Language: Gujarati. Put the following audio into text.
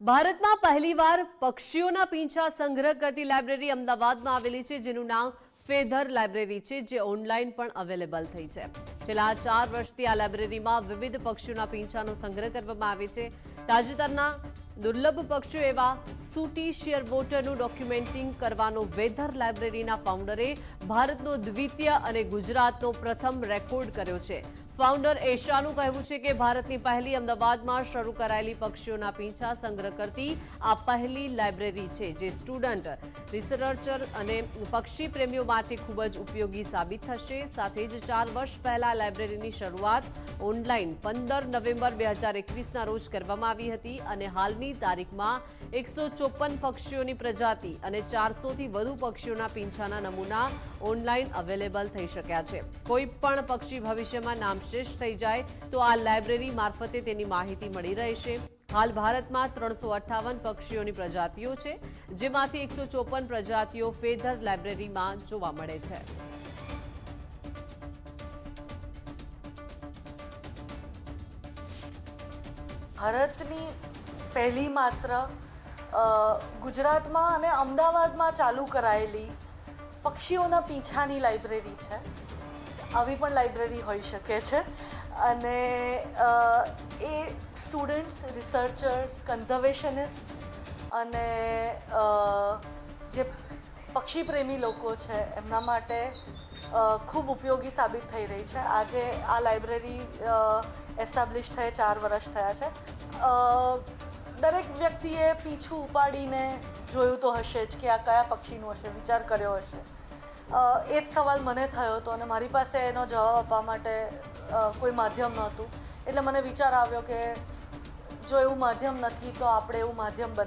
ભારતમાં પહેલીવાર પક્ષીઓના પીંછા સંગ્રહ કરતી લાઇબ્રેરી અમદાવાદમાં આવેલી છે, જેનું નામ ફેધર લાઇબ્રેરી છે, જે ઓનલાઈન પણ અવેલેબલ થઈ છે. છેલ્લા ચાર વર્ષથી આ લાઇબ્રેરીમાં વિવિધ પક્ષીઓના પીંછાનો સંગ્રહ કરવામાં આવે છે. તાજેતરના દુર્લભ પક્ષીઓ એવા સૂટી શિયરબોટરનું ડોક્યુમેન્ટિંગ કરવાનો વેધર લાઇબ્રેરીના ફાઉન્ડરે ભારતનો દ્વિતીય અને ગુજરાતનો પ્રથમ રેકોર્ડ કર્યો છે. ફાઉન્ડર એશાનું કહેવું છે કે ભારતની પહેલી અમદાવાદમાં શરૂ કરાયેલી પક્ષીઓના પીંછા સંગ્રહ કરતી આ પહેલી લાઇબ્રેરી છે, જે સ્ટુડન્ટ, રિસર્ચર અને પક્ષી પ્રેમીઓ માટે ખૂબ જ ઉપયોગી સાબિત થશે. સાથે જ ચાર વર્ષ પહેલા લાઇબ્રેરીની શરૂઆત ઓનલાઈન પંદર નવેમ્બર બે હજાર એકવીસના રોજ કરવામાં આવી હતી અને હાલની તારીખમાં એકસો ચોપન પક્ષીઓની પ્રજાતિ અને ચારસોથી વધુ પક્ષીઓના પીંછાના નમૂના ઓનલાઈન અવેલેબલ થઈ શક્યા છે. કોઈ પણ પક્ષી ભવિષ્યમાં નામશેષ થઈ જાય તો આ લાઇબ્રેરી મારફતે તેની માહિતી મળી રહેશે. હાલ ભારતમાં ત્રણસો અઠ્ઠાવન પક્ષીઓની પ્રજાતિઓ છે, જેમાંથી એકસો ચોપન પ્રજાતિઓ ફેધર લાઇબ્રેરીમાં જોવા મળે છે. ભારતની પહેલી માત્ર ગુજરાતમાં અને અમદાવાદમાં ચાલુ કરાયેલી પક્ષીઓના પીંછાની લાઇબ્રેરી છે. આવી પણ લાઇબ્રેરી હોઈ શકે છે. અને એ સ્ટુડન્ટ્સ, રિસર્ચર્સ કન્ઝર્વેશનિસ્ટ અને જે પક્ષી પ્રેમી લોકો છે, એમના માટે ખૂબ ઉપયોગી સાબિત થઈ રહી છે. આજે આ લાઇબ્રેરી એસ્ટાબ્લિશ થયે ચાર વર્ષ થયા છે. દરેક વ્યક્તિએ પીછું ઉપાડીને જોયું તો હશે જ કે આ કયા પક્ષીનું હશે, વિચાર કર્યો હશે. એ જ સવાલ મને થયો હતો અને મારી પાસે એનો જવાબ આપવા માટે કોઈ માધ્યમ નહોતું. એટલે મને વિચાર આવ્યો કે, જો એવું માધ્યમ નથી, તો આપણે એવું માધ્યમ બનાવીએ